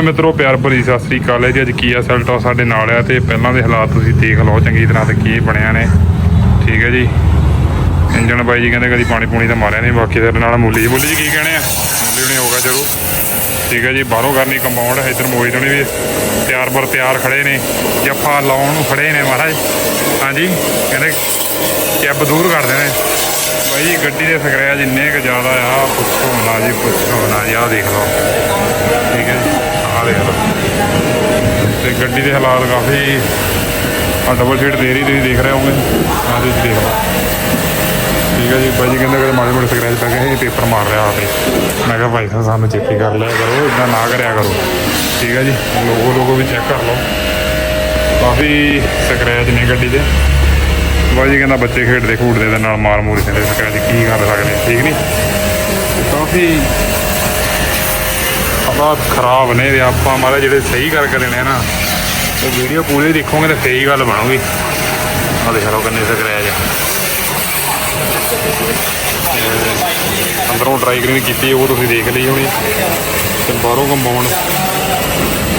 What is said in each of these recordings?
ਵੀ ਮਿੱਤਰੋ, ਪਿਆਰ ਭਰੀ ਸਤਿ ਸ੍ਰੀ ਅਕਾਲ ਹੈ ਜੀ। ਅੱਜ ਕੀਆ ਸੈਲਟੋ ਸਾਡੇ ਨਾਲ ਆ ਤੇ ਪਹਿਲਾਂ ਦੇ ਹਾਲਾਤ ਤੁਸੀਂ ਦੇਖ ਲਓ ਚੰਗੀ ਤਰ੍ਹਾਂ ਤੇ ਕੀ ਬਣਿਆ ਨੇ। ਠੀਕ ਹੈ ਜੀ। ਇੰਜਣ ਬਾਈ ਜੀ ਕਹਿੰਦੇ ਕਦੀ ਪਾਣੀ ਪੂਣੀ ਤਾਂ ਮਾਰਿਆ ਨਹੀਂ, ਬਾਕੀ ਸਾਡੇ ਨਾਲ ਮੂਲੀ ਜੀ। ਮੂਲੀ ਜੀ ਕੀ ਕਹਿਣੇ ਆ? ਮੂਲੀ ਹੁਣੇ ਹੋਗਾ ਚਲੋ ਠੀਕ ਹੈ ਜੀ, ਬਾਹਰੋਂ ਕਰਨੀ ਕੰਪਾਊਂਡ ਹੈ ਇੱਧਰ ਮੋਈ ਤੋਂ ਵੀ ਤਿਆਰ ਬਰ ਤਿਆਰ ਖੜੇ ਨੇ। ਜੱਫਾ ਲਾਉਣ ਨੂੰ ਖੜੇ ਨੇ ਮਹਾਰਾਜ। ਹਾਂਜੀ, ਕਹਿੰਦੇ ਚੱਬ ਦੂਰ ਕਰਦੇ ਨੇ ਬਾਈ ਜੀ, ਗੱਡੀ ਦੇ ਸਕਰੈਚ ਇੰਨੇ ਕੁ ਜ਼ਿਆਦਾ ਆ, ਪੁੱਛੋ ਨਾ ਜੀ, ਪੁੱਛੋ ਨਾ ਜੀ, ਆਹ ਦੇਖ ਲਓ। ਠੀਕ ਹੈ ਜੀ ਆਹ ਤੇ ਗੱਡੀ ਦੇ ਹਾਲਾਤ ਕਾਫੀ ਆ ਡਬਲ ਸੀਟ ਦੇ ਰਹੀ, ਤੁਸੀਂ ਦੇਖ ਰਹੇ ਹੋਗੇ ਆਹ ਤੁਸੀਂ ਦੇਖ ਲਓ। ਠੀਕ ਹੈ ਜੀ, ਬਾਈ ਜੀ ਕਹਿੰਦੇ ਕਿ ਮਾੜੇ ਮਾੜੇ ਸਕ੍ਰੈਚ ਪੈ ਗਏ ਇਹ ਪੇਪਰ ਮਾਰ ਰਿਹਾ ਆਪੇ ਮੈਂ ਕਿਹਾ ਭਾਈ ਸਾਹਿਬ, ਸਾਨੂੰ ਚੇਪੀ ਕਰ ਲਿਆ ਕਰੋ ਇਦਾਂ ਨਾ ਕਰਿਆ ਕਰੋ। ਠੀਕ ਹੈ ਜੀ ਲੋਗੋ ਲੋਗੋ ਵੀ ਚੈੱਕ ਕਰ ਲਓ। ਕਾਫੀ ਸਕ੍ਰੈਚ ਨੇ ਗੱਡੀ ਦੇ। ਬਾਈ ਜੀ ਕਹਿੰਦਾ ਬੱਚੇ ਖੇਡਦੇ ਖੂਡਦੇ ਦੇ ਨਾਲ ਮਾਰ ਮੂਰੀ ਜਾਂਦੇ ਸਕ੍ਰੈਚ ਕੀ ਕਰ ਸਕਦੇ? ਠੀਕ ਨਹੀਂ ਕਾਫੀ ਆਪਾਂ ਖਰਾਬ ਨੇ ਤੇ ਆਪਾਂ ਮਾਰੇ ਜਿਹੜੇ ਸਹੀ ਕਰਕੇ ਦੇਣੇ ਆ ਨਾ ਉਹ ਵੀਡੀਓ ਪੂਰੀ ਦੇਖੋਗੇ ਤਾਂ ਸਹੀ ਗੱਲ ਬਣੂਗੀ। ਆ ਦੇਖ ਲਓ ਕਿੰਨੇ ਸਕਰੈਚ ਅੰਦਰੋਂ ਡਰਾਈ ਕਲੀਨ ਕੀਤੀ ਉਹ ਤੁਸੀਂ ਦੇਖ ਲਈ ਹੋਣੀ। ਤੇ ਬਾਹਰੋਂ ਕੰਪਾਊਂਡ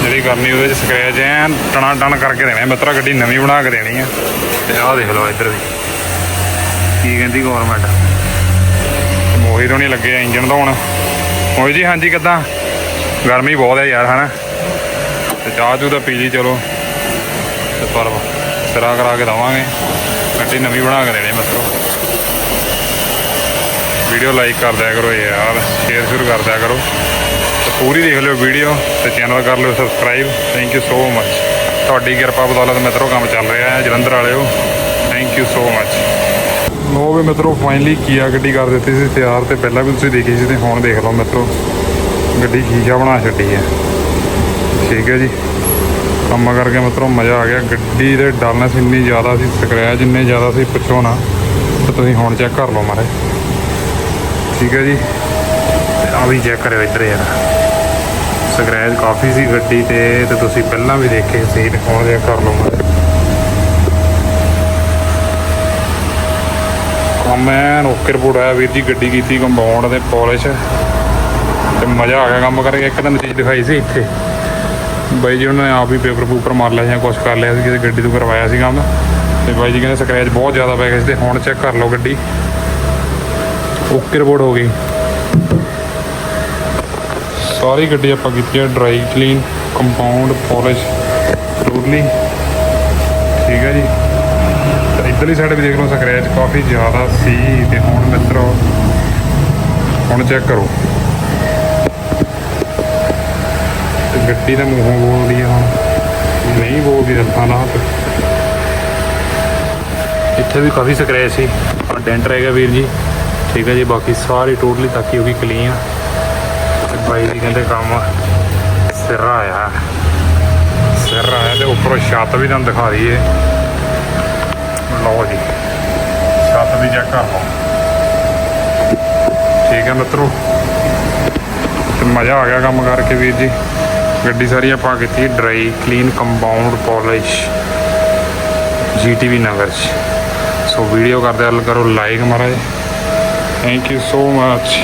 ਜਿਹੜੀ ਕਰਨੀ ਉਹਦੇ ਚ ਸਕਰੈਚ ਐਨ ਟਣਾ ਟਣ ਕਰਕੇ ਦੇਣੇ ਮਿੱਤਰਾ, ਗੱਡੀ ਨਵੀਂ ਬਣਾ ਕੇ ਦੇਣੀ ਆ। ਤੇ ਆਹ ਦੇਖ ਲਓ ਇੱਧਰ ਵੀ। ਕੀ ਕਹਿੰਦੀ ਗਵਰਨਮੈਂਟ ਮੋਹੀ ਤੋਂ ਨਹੀਂ ਲੱਗੇ ਇੰਜਨ ਤਾਂ ਹੁਣ ਮੋਹੀ ਜੀ, ਹਾਂਜੀ, ਕਿੱਦਾਂ? ਗਰਮੀ ਬਹੁਤ ਹੈ ਯਾਰ, ਹਨਾ? ਤੇ ਚਾਹ ਚੂ ਤਾਂ ਪੀ ਲਈ, ਚਲੋ। ਤੇ ਪਰ ਸਿਰਾ ਕਰਾ ਕੇ ਦਵਾਂਗੇ। ਗੱਡੀ ਨਵੀਂ ਬਣਾ ਕੇ ਦੇਣੀ, ਮਿੱਤਰੋ। ਵੀਡੀਓ ਲਾਈਕ ਕਰ ਦਿਆ ਕਰੋ ਯਾਰ, ਸ਼ੇਅਰ ਸ਼ੁਰੂ ਕਰ ਦਿਆ ਕਰੋ। ਤੇ ਪੂਰੀ ਦੇਖ ਲਿਓ ਵੀਡੀਓ ਤੇ ਚੈਨਲ ਕਰ ਲਿਓ subscribe. Thank you so much ਤੁਹਾਡੀ ਕਿਰਪਾ ਬਦੌਲਤ ਮਿੱਤਰੋ ਕੰਮ ਚੱਲ ਰਿਹਾ ਹੈ, ਜਲੰਧਰ ਵਾਲਿਓ। ਥੈਂਕ ਯੂ ਸੋ ਮਚ ਲੋ ਵੀ ਮਿੱਤਰੋ ਫਾਈਨਲੀ ਕੀਆ ਗੱਡੀ ਕਰ ਦਿੱਤੀ ਸੀ, ਤਿਆਰ ਤੇ ਪਹਿਲਾਂ ਵੀ ਤੁਸੀਂ ਦੇਖੀ ਸੀ ਤੇ ਹੁਣ ਦੇਖ ਲਓ ਮਿੱਤਰੋ। ਗੱਡੀ ਸ਼ੀਸ਼ਾ ਬਣਾ ਛੱਡੀ ਹੈ। ਠੀਕ ਹੈ ਜੀ। ਕੰਮ ਕਰਕੇ ਮਤਲਬ ਮਜ਼ਾ ਆ ਗਿਆ। ਗੱਡੀ ਦੇ ਡਲਨੈਸ ਇੰਨੀ ਜ਼ਿਆਦਾ ਸੀ, ਸਕਰੈਚ ਇੰਨੇ ਜ਼ਿਆਦਾ ਸੀ, ਪੁੱਛੋ ਨਾ। ਤੇ ਤੁਸੀਂ ਹੁਣ ਚੈੱਕ ਕਰ ਲਓ ਮਾਰੇ। ਠੀਕ ਹੈ ਜੀ। ਆ ਵੀ ਚੈੱਕ ਕਰਿਓ ਇੱਧਰ ਯਾਰ। ਸਕਰੈਚ ਕਾਫੀ ਸੀ ਗੱਡੀ ਤੇ ਤੇ ਤੁਸੀਂ ਪਹਿਲਾਂ ਵੀ ਦੇਖੇ ਸੀ। ਹੁਣ ਚੈੱਕ ਕਰ ਲਓ ਮਾਰੇ। ਕੰਮ ਐਨ ਓਕੇ ਰਿਪੋਰਟ ਆਇਆ ਵੀਰ ਜੀ, ਗੱਡੀ ਕੀਤੀ ਕੰਪਾਊਂਡ ਤੇ ਪਾਲਿਸ਼। ਤੇ ਮਜ਼ਾ ਆ ਗਿਆ ਕੰਮ ਕਰਕੇ, ਇੱਕ ਦਿਨ ਚੀਜ਼ ਦਿਖਾਈ ਸੀ ਇੱਥੇ। ਬਾਈ ਜੀ ਉਹਨਾਂ ਨੇ ਆਪ ਹੀ ਪੇਪਰ ਪੂਪਰ ਮਾਰ ਲਿਆ ਜਾਂ ਕੁਝ ਕਰ ਲਿਆ ਸੀ, ਕਿਸੇ ਗੱਡੀ ਤੋਂ ਕਰਵਾਇਆ ਸੀ ਕੰਮ। ਤੇ ਬਾਈ ਜੀ ਕਹਿੰਦੇ ਸਕ੍ਰੈਚ ਬਹੁਤ ਜ਼ਿਆਦਾ ਪੈ ਗਿਆ ਸੀ ਤੇ ਹੁਣ ਚੈੱਕ ਕਰ ਲਓ ਗੱਡੀ। ਓਕੇ ਰਿਪੋਰਟ ਹੋ ਗਈ। ਸਾਰੀ ਗੱਡੀ ਆਪਾਂ ਕੀਤੀ ਹੈ dry clean compound polish totally ਠੀਕ ਹੈ ਜੀ। ਤੇ ਇੱਧਰਲੀ ਸਾਈਡ ਵੀ ਦੇਖ ਲਓ ਸਕ੍ਰੈਚ ਕਾਫੀ ਜ਼ਿਆਦਾ ਸੀ ਤੇ ਹੁਣ ਮਿੱਤਰੋ, ਹੁਣ ਚੈੱਕ ਕਰੋ ਤੇ ਗੱਡੀ ਦਾ ਮੂੰਹੋਂ ਬੋਲਦੀ ਆ ਹੁਣ। ਨਹੀਂ ਬੋਲਦੀ ਰੱਖਾਂ ਨਾ ਇੱਥੇ ਵੀ ਕਾਫੀ ਸਕ੍ਰੈਚ ਸੀ। ਆ ਡੈਂਟ ਰਹਿ ਗਿਆ ਵੀਰ ਜੀ। ਠੀਕ ਹੈ ਜੀ, ਬਾਕੀ ਸਾਰੀ ਟੋਟਲੀ ਤਾਕੀ ਹੋ ਗਈ ਕਲੀਨ ਆ। ਬਾਈ ਜੀ ਕਹਿੰਦੇ ਕੰਮ ਸਿਰਾ ਆਇਆ। ਸਿਰਾ ਆਇਆ ਤੇ ਉੱਪਰੋਂ ਛੱਤ ਵੀ ਤੁਹਾਨੂੰ ਦਿਖਾ ਦਈਏ। ਲਓ ਜੀ, ਛੱਤ ਵੀ ਚੈੱਕ ਕਰ ਲਓ। ਠੀਕ ਹੈ ਮਿੱਤਰੋ। ਤੇ ਮਜ਼ਾ ਆ ਗਿਆ ਕੰਮ ਕਰਕੇ ਵੀਰ ਜੀ। ਗੱਡੀ ਸਾਰੀ ਆਪਾਂ ਕੀਤੀ dry clean compound polish GTB Nagar ਚ। ਸੋ ਵੀਡੀਓ ਕਰਦੇ ਹੱਲ ਕਰੋ ਲਾਈਕ ਮਹਾਰਾਜ ਥੈਂਕ ਯੂ ਸੋ ਮਚ